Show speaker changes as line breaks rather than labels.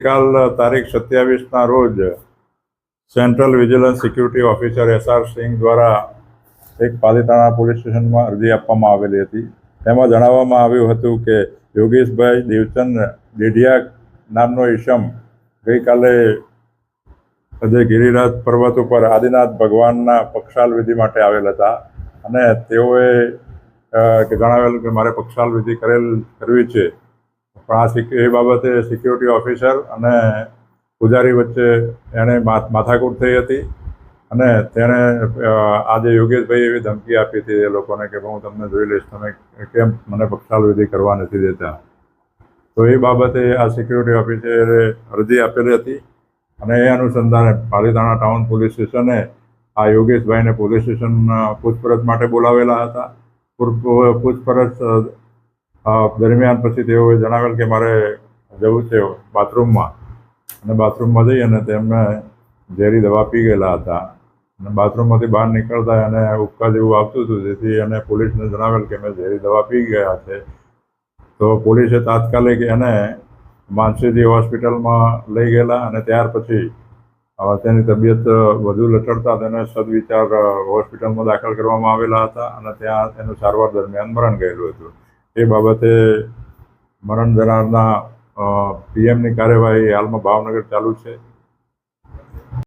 કાલ તારીખ સત્યાવીસના રોજ central vigilance security officer S R Singh દ્વારા એક પાલિતાણા પોલીસ સ્ટેશનમાં અરજી આપવામાં આવેલી હતી. તેમાં જણાવવામાં આવ્યું હતું કે યોગેશભાઈ દેવચંદ ડેઢિયા નામનો ઈશમ ગઈકાલે આજે ગિરિરાજ પર્વત ઉપર આદિનાથ ભગવાનના પક્ષાલ વિધિ માટે આવેલ હતા અને તેઓએ જણાવેલ કે મારે પક્ષાલ વિધિ કરેલ, કરવી છે. પણ આ એ બાબતે સિક્યુરિટી ઓફિસર અને પૂજારી વચ્ચે એણે માથાકૂટ થઈ હતી અને તેણે આજે યોગેશભાઈ એવી ધમકી આપી હતી એ લોકોને કે હું તમને જોઈ લઈશ, તમે કેમ મને પક્ષાલ વિધિ કરવા નથી દેતા? તો એ બાબતે આ સિક્યુરિટી ઓફિસરે અરજી આપેલી હતી અને એ અનુસંધાને પાલીતાણા ટાઉન પોલીસ સ્ટેશને આ યોગેશભાઈને પોલીસ સ્ટેશન પૂછપરછ માટે બોલાવેલા હતા. પૂર- પૂછપરછ દરમિયાન પછી તેઓએ જણાવેલ કે મારે જવું છે બાથરૂમમાં. અને બાથરૂમમાં જઈ અને તેમને ઝેરી દવા પી ગયેલા હતા. અને બાથરૂમમાંથી બહાર નીકળતા એને ઉબકા જેવું આવતું હતું. જેથી એને પોલીસને જણાવેલ કે મેં ઝેરી દવા પી ગયા છે. તો પોલીસે તાત્કાલિક એને માનસીજી હોસ્પિટલમાં લઈ ગયેલા અને ત્યાર પછી તેની તબિયત વધુ લટડતા તેને સદવિચાર હોસ્પિટલમાં દાખલ કરવામાં આવેલા હતા અને ત્યાં એનું સારવાર દરમિયાન મરણ ગયેલું હતું. એ બાબતે મરણ જનારના પીએમની કાર્યવાહી હાલમાં ભાવનગર ચાલુ છે.